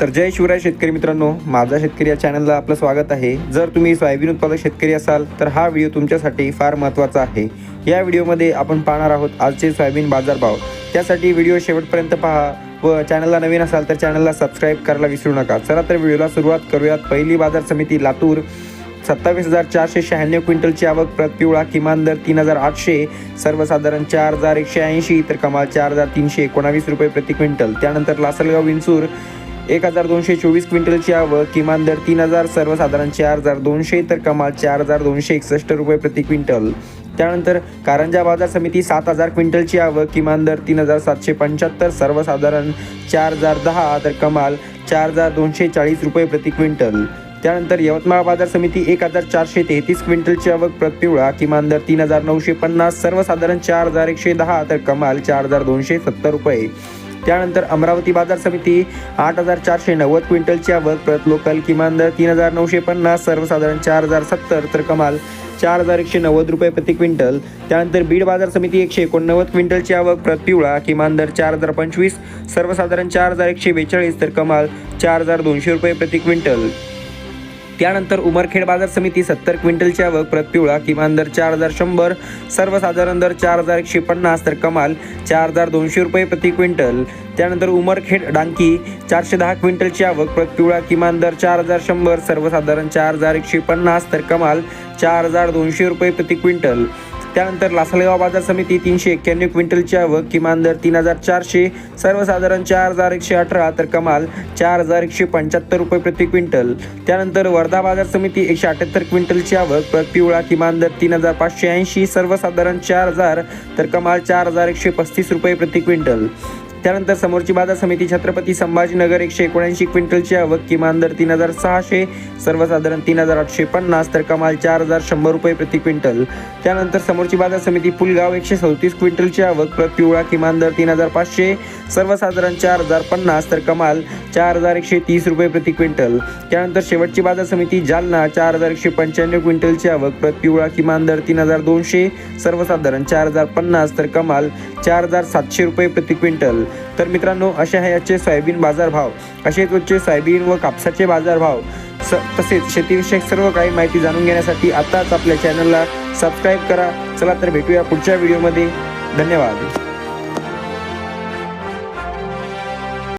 तर जय शिवराय शेतकरी मित्रांनो माझा शेतकरी या चॅनलला आपलं स्वागत आहे. जर तुम्ही सोयाबीन उत्पादक शेतकरी असाल तर हा व्हिडिओ तुमच्यासाठी फार महत्त्वाचा आहे. या व्हिडिओमध्ये आपण पाहणार आहोत आजचे सोयाबीन बाजारभाव. त्यासाठी व्हिडिओ शेवटपर्यंत पहा व चॅनलला नवीन असाल तर चॅनलला सबस्क्राईब करायला विसरू नका. चला तर व्हिडिओला सुरुवात करूयात. पहिली बाजार समिती लातूर सत्तावीस हजार चारशे शहाण्णव क्विंटलची आवक प्रत पिवळा किमान दर तीन हजार आठशे सर्वसाधारण चार हजार एकशे ऐंशी तर कमाल चार हजार तीनशे एकोणावीस रुपये प्रति क्विंटल. त्यानंतर लासलगाव विंचूर एक हजार दोनशे चोवीस क्विंटलची आवक किमान दर तीन हजार सर्वसाधारण चार हजार दोनशे तर कमाल चार हजार दोनशे एकसष्ट रुपये प्रति क्विंटल. त्यानंतर कारंजा बाजार समिती सात हजार क्विंटलची आवक किमान दर तीन हजार सातशे पंच्याहत्तर सर्वसाधारण चार हजार दहा तर कमाल चार हजार दोनशे चाळीस रुपये प्रति क्विंटल. त्यानंतर यवतमाळ बाजार समिती एक हजार चारशे तेहतीस क्विंटलची आवक प्रतिवळा किमान दर तीन हजार नऊशे पन्नास सर्वसाधारण चार हजार एकशे दहा तर कमाल चार हजार दोनशे सत्तर रुपये. त्यानंतर अमरावती बाजार समिती आठ हजार चारशे नव्वद क्विंटलची आवक प्रत लोकल किमान दर तीन हजार नऊशे पन्नास सर्वसाधारण चार हजार सत्तर तर कमाल चार हजार एकशे नव्वद रुपये प्रति क्विंटल. त्यानंतर बीड बाजार समिती एकशे एकोणनव्वद क्विंटलची आवक प्रत पिवळा किमान दर चार हजार पंचवीस सर्वसाधारण चार हजार एकशे बेचाळीस तर कमाल चार हजार दोनशे रुपये प्रति क्विंटल. त्यानंतर उमरखेड बाजार समिती सत्तर क्विंटलच्या आवक प्रतपिवळा किमान दर चार हजार शंभर सर्वसाधारण दर चार हजार एकशे पन्नास तर कमाल चार हजार दोनशे रुपये प्रति क्विंटल. त्यानंतर उमरखेड डांकी चारशे दहा क्विंटलची आवक प्रतपिवळा किमान दर चार हजार शंभर सर्वसाधारण चार हजार एकशे पन्नास तर कमाल चार हजार दोनशे रुपये प्रति क्विंटल. त्यानंतर लासलगाव बाजार समिती तीनशे एक्क्याण्णव क्विंटलची आवक किमान दर तीन हजार चारशे सर्वसाधारण चार हजार एकशे अठरा तर कमाल चार हजार एकशे पंच्याहत्तर रुपये प्रति क्विंटल. त्यानंतर वर्धा बाजार समिती एकशे अठ्याहत्तर क्विंटलची आवक पिवळा किमान दर तीन हजार पाचशे ऐंशी सर्वसाधारण चार हजार तर कमाल चार हजार एकशे पस्तीस रुपये प्रति क्विंटल. त्यानंतर समोरची बाजार समिती छत्रपती संभाजीनगर एकशे एकोणऐंशी क्विंटलची आवक किमान दर तीन हजार सहाशे सर्वसाधारण तीन हजार आठशे पन्नास तर कमाल चार हजार शंभर रुपये प्रति क्विंटल. त्यानंतर समोरची बाजार समिती पुलगाव एकशे चौतीस क्विंटलची आवक प्रत पिवळा किमान दर तीन हजार पाचशे सर्वसाधारण चार हजार पन्नास तर कमाल चार हजार एकशे तीस रुपये प्रति क्विंटल. त्यानंतर शेवटची बाजार समिती जालना चार हजार एकशे पंच्याण्णव क्विंटलची आवक प्रत पिवळा किमान दर तीन हजार दोनशे सर्वसाधारण चार हजार पन्नास तर कमाल चार हजार सातशे रुपये प्रति क्विंटल. तर मित्रांनो असे आहे याचे सोयाबीन बाजारभाव असेच रोजचे सोयाबीन व कापसाचे बाजारभाव स तसेच शेतीविषयक सर्व काही माहिती जाणून घेण्यासाठी आत्ताच आपल्या चॅनलला सबस्क्राईब करा. चला तर भेटूया पुढच्या व्हिडिओमध्ये धन्यवाद.